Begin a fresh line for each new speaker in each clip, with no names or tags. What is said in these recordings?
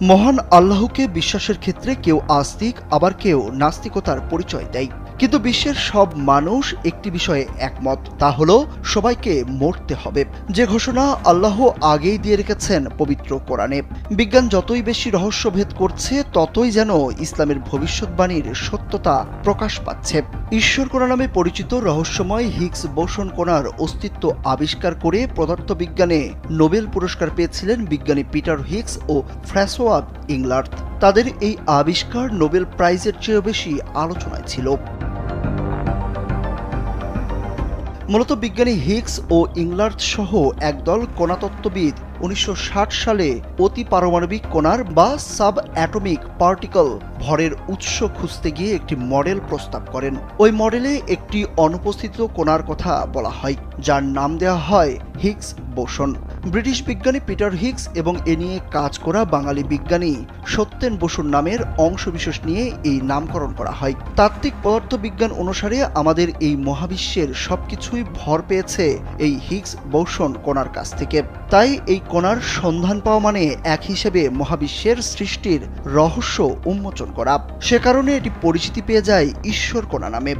মহান আল্লাহকে বিশ্বাসের ক্ষেত্রে কেউ আস্তিক আবার কেউ নাস্তিকতার পরিচয় দেয়। কিন্তু বিশ্বের সব মানুষ একটি বিষয়ে একমত, তা হলো সবাইকে মরতে হবে। যে ঘোষণা আল্লাহ আগেই দিয়ে রেখেছেন পবিত্র কোরআনে। বিজ্ঞান যতই বেশি রহস্যভেদ করছে, ততই যেন ইসলামের ভবিষ্যৎবাণীর সত্যতা প্রকাশ পাচ্ছে। ঈশ্বর কোরআন নামে পরিচিত রহস্যময় হিগস বোসন কোনার অস্তিত্ব আবিষ্কার করে পদার্থবিজ্ঞানে নোবেল পুরস্কার পেয়েছিলেন বিজ্ঞানী পিটার হিগস ও ফ্র্যাসোয়াব ইংলার্ড তাদের এই আবিষ্কার নোবেল প্রাইজের চেয়েও বেশি আলোচনায় ছিল। মূলত বিজ্ঞানী হিক্স ও ইংলার্ড সহ একদল কণাতত্ত্ববিদ উনিশশো সালে অতি পারমাণবিক কণার বা সাব অ্যাটমিক পার্টিকল ভরের উৎস খুঁজতে গিয়ে একটি মডেল প্রস্তাব করেন। ওই মডেলে একটি অনুপস্থিত কণার কথা বলা হয়, যার নাম দেওয়া হয় হিক্স বোসন। ব্রিটিশ বিজ্ঞানী পিটার হিগস এবং এ নিয়ে কাজ করা বাঙালি বিজ্ঞানী সত্যেন বসুর নামের অংশবিশেষ নিয়ে এই নামকরণ করা হয়। তাত্ত্বিক পদার্থবিজ্ঞান অনুসারে আমাদের এই মহাবিশ্বের সবকিছুই ভর পেয়েছে এই হিগস বোসন কণার কাছ থেকে। তাই এই কণার সন্ধান পাওয়া মানে এক হিসেবে মহাবিশ্বের সৃষ্টির রহস্য উন্মোচন করা। সে কারণে এটি পরিচিতি পেয়ে যায় ঈশ্বর কণা নামে।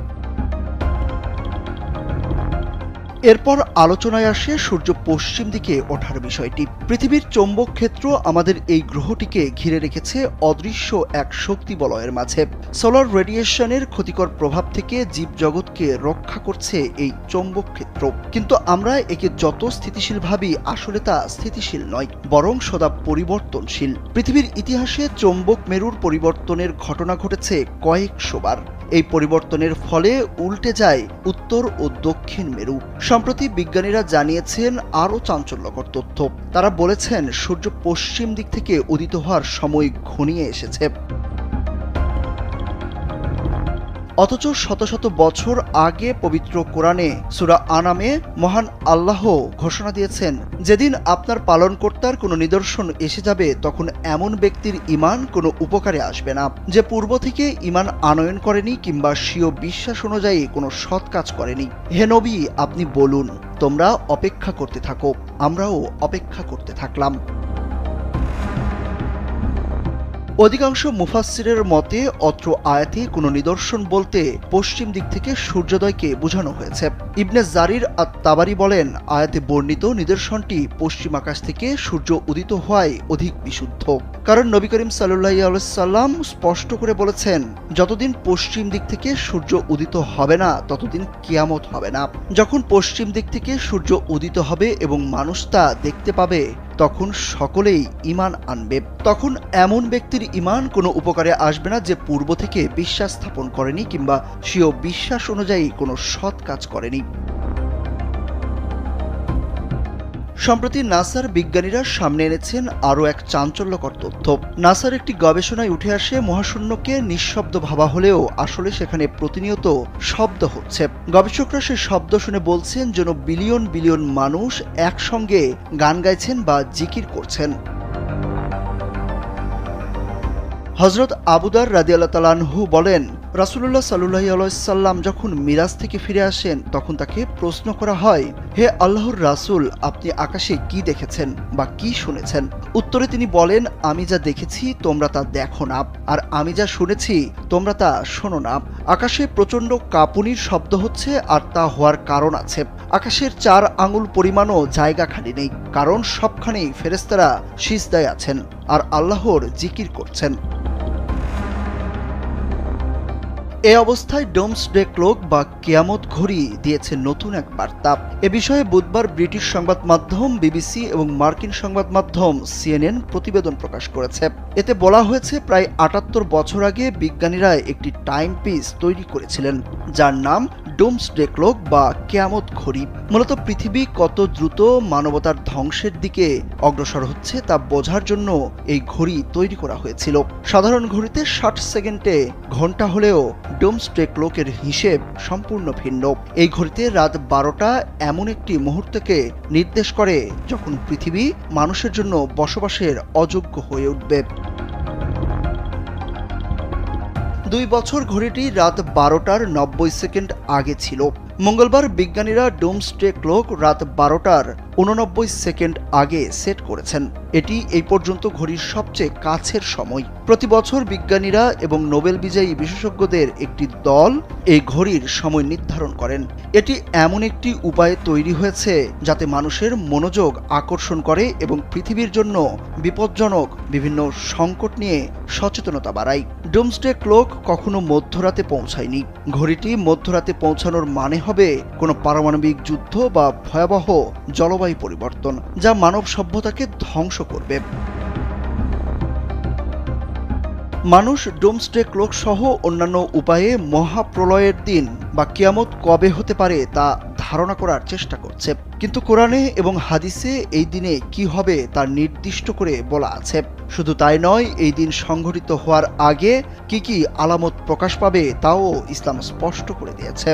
এরপর আলোচনায় আসে সূর্য পশ্চিম দিকে ওঠার বিষয়টি। পৃথিবীর চৌম্বক ক্ষেত্র আমাদের এই গ্রহটিকে ঘিরে রেখেছে অদৃশ্য এক শক্তি বলয়ের মাঝে। সোলার রেডিয়েশনের ক্ষতিকর প্রভাব থেকে জীবজগৎকে রক্ষা করছে এই চৌম্বক ক্ষেত্র। কিন্তু আমরা একে যত স্থিতিশীল ভাবি, আসলে তা স্থিতিশীল নয়, বরং সদা পরিবর্তনশীল। পৃথিবীর ইতিহাসে চৌম্বক মেরুর পরিবর্তনের ঘটনা ঘটেছে কয়েকশোবার এই পরিবর্তনের ফলে উল্টে যায় উত্তর ও দক্ষিণ মেরু। সম্প্রতি বিজ্ঞানীরা জানিয়েছেন আরও চাঞ্চল্যকর তথ্য। তারা বলেছেন, সূর্য পশ্চিম দিক থেকে উদিত হওয়ার সময় ঘনিয়ে এসেছে। অথচ শত শত বছর আগে পবিত্র কোরআনে সুরা আনামে মহান আল্লাহ ঘোষণা দিয়েছেন, যেদিন আপনার পালনকর্তার কোনো নিদর্শন এসে যাবে, তখন এমন ব্যক্তির ইমান কোনো উপকারে আসবে না। যে পূর্ব থেকে ইমান আনয়ন করেনি কিংবা স্বীয় বিশ্বাস অনুযায়ী কোনো সৎ কাজ করেনি। হে নবী, আপনি বলুন, তোমরা অপেক্ষা করতে থাকো, আমরাও অপেক্ষা করতে থাকলাম। অধিকাংশ মুফাসসিরের মতে, অত্র আয়াতে কোনো নিদর্শন বলতে পশ্চিম দিক থেকে সূর্যোদয়কে বোঝানো হয়েছে। ইবনে জারির আত তাবারি বলেন, আয়াতে বর্ণিত নিদর্শনটি পশ্চিম আকাশ থেকে সূর্য উদিত হওয়ায় অধিক বিশুদ্ধ। কারণ নবী করিম সাল্লাহ সাল্লাম স্পষ্ট করে বলেছেন, যতদিন পশ্চিম দিক থেকে সূর্য উদিত হবে না, ততদিন কিয়ামত হবে না। যখন পশ্চিম দিক থেকে সূর্য উদিত হবে এবং মানুষ তা দেখতে পাবে, তখন সকলেই ইমান আনবে। তখন এমন ব্যক্তির ইমান কোনো উপকারে আসবে না যে পূর্ব থেকে বিশ্বাস স্থাপন করেনি কিংবা স্বীয় বিশ্বাস অনুযায়ী কোনো সৎ কাজ করেনি। সম্প্রতি নাসার বিজ্ঞানীরা সামনে এনেছেন আরও এক চাঞ্চল্যকর তথ্য। নাসার একটি গবেষণায় উঠে আসে, মহাশূন্যকে নিঃশব্দ ভাবা হলেও আসলে সেখানে প্রতিনিয়ত শব্দ হচ্ছে। গবেষকরা সে শব্দ শুনে বলছেন যেন বিলিয়ন বিলিয়ন মানুষ একসঙ্গে গান গাইছেন বা জিকির করছেন। হজরত আবুদার রাদিয়াল্লাহ তালানহু বলেন রাসুল্লাহ সাল্লাহ আলাইসাল্লাম যখন মিরাজ থেকে ফিরে আসেন, তখন তাকে প্রশ্ন করা হয়, হে আল্লাহর রাসুল, আপনি আকাশে কি দেখেছেন বা কি শুনেছেন? উত্তরে তিনি বলেন, আমি যা দেখেছি, তোমরা তা দেখো না, আর আমি যা শুনেছি, তোমরা তা শোনো না। আকাশে প্রচণ্ড কাঁপুনির শব্দ হচ্ছে, আর তা হওয়ার কারণ আছে। আকাশের চার আঙুল পরিমাণও জায়গা খালি নেই, কারণ সবখানেই ফেরেস্তারা সিজদায় আছেন, আর আল্লাহর জিকির করছেন। এ অবস্থায় ডোমস ডে ক্লোক বা কেয়ামত ঘড়ি দিয়েছে নতুন এক বার্তা। এ বিষয়ে বুধবার ব্রিটিশ সংবাদ মাধ্যম বিবিসি এবং মার্কিন সংবাদ মাধ্যম সিএনএন প্রতিবেদন প্রকাশ করেছে। এতে বলা হয়েছে, প্রায় আটাত্তর বছর আগে বিজ্ঞানীরা একটি টাইম পিস তৈরি করেছিলেন, যার নাম ডোমস ডে ক্লোক বা কেয়ামত ঘড়ি মূলত পৃথিবী কত দ্রুত মানবতার ধ্বংসের দিকে অগ্রসর হচ্ছে তা বোঝার জন্য এই ঘড়ি তৈরি করা হয়েছিল। সাধারণ ঘড়িতে ষাট সেকেন্ডে ঘণ্টা হলেও ডোমসডে ক্লোকের হিসেব সম্পূর্ণ ভিন্ন। এই ঘড়িতে রাত বারোটা এমন একটি মুহূর্তকে নির্দেশ করে যখন পৃথিবী মানুষের জন্য বসবাসের অযোগ্য হয়ে উঠবে। দুই বছর ঘড়িটি রাত বারোটার নব্বই সেকেন্ড আগে ছিল। মঙ্গলবার বিজ্ঞানীরা ডোমস্টে ক্লোক রাত বারোটার উননব্বই সেকেন্ড আগে সেট করেছেন। এটি এই পর্যন্ত ঘড়ির সবচেয়ে কাছের সময়। প্রতি বছর বিজ্ঞানীরা এবং নোবেল বিজয়ী বিশেষজ্ঞদের একটি দল এই ঘড়ির সময় নির্ধারণ করেন। এটি এমন একটি উপায়ে তৈরি হয়েছে যাতে মানুষের মনোযোগ আকর্ষণ করে এবং পৃথিবীর জন্য বিপজ্জনক বিভিন্ন সংকট নিয়ে সচেতনতা বাড়ায়। ডোমস্টে ক্লোক কখনো মধ্যরাতে পৌঁছায়নি। ঘড়িটি মধ্যরাতে পৌঁছানোর মানে হবে কোনো পারমাণবিক যুদ্ধ বা ভয়াবহ জলবায়ু পরিবর্তন, যা মানব সভ্যতাকে ধ্বংস করবে। মানুষ ডোমস্টে ক্লোক সহ অন্যান্য উপায়ে মহাপ্রলয়ের দিন বা কিয়ামত কবে হতে পারে তা ধারণা করার চেষ্টা করছে। কিন্তু কোরআনে এবং হাদিসে এই দিনে কি হবে তা নির্দিষ্ট করে বলা আছে। শুধু তাই নয়, এই দিন সংঘটিত হওয়ার আগে কি কি আলামত প্রকাশ পাবে তাও ইসলাম স্পষ্ট করে দিয়েছে।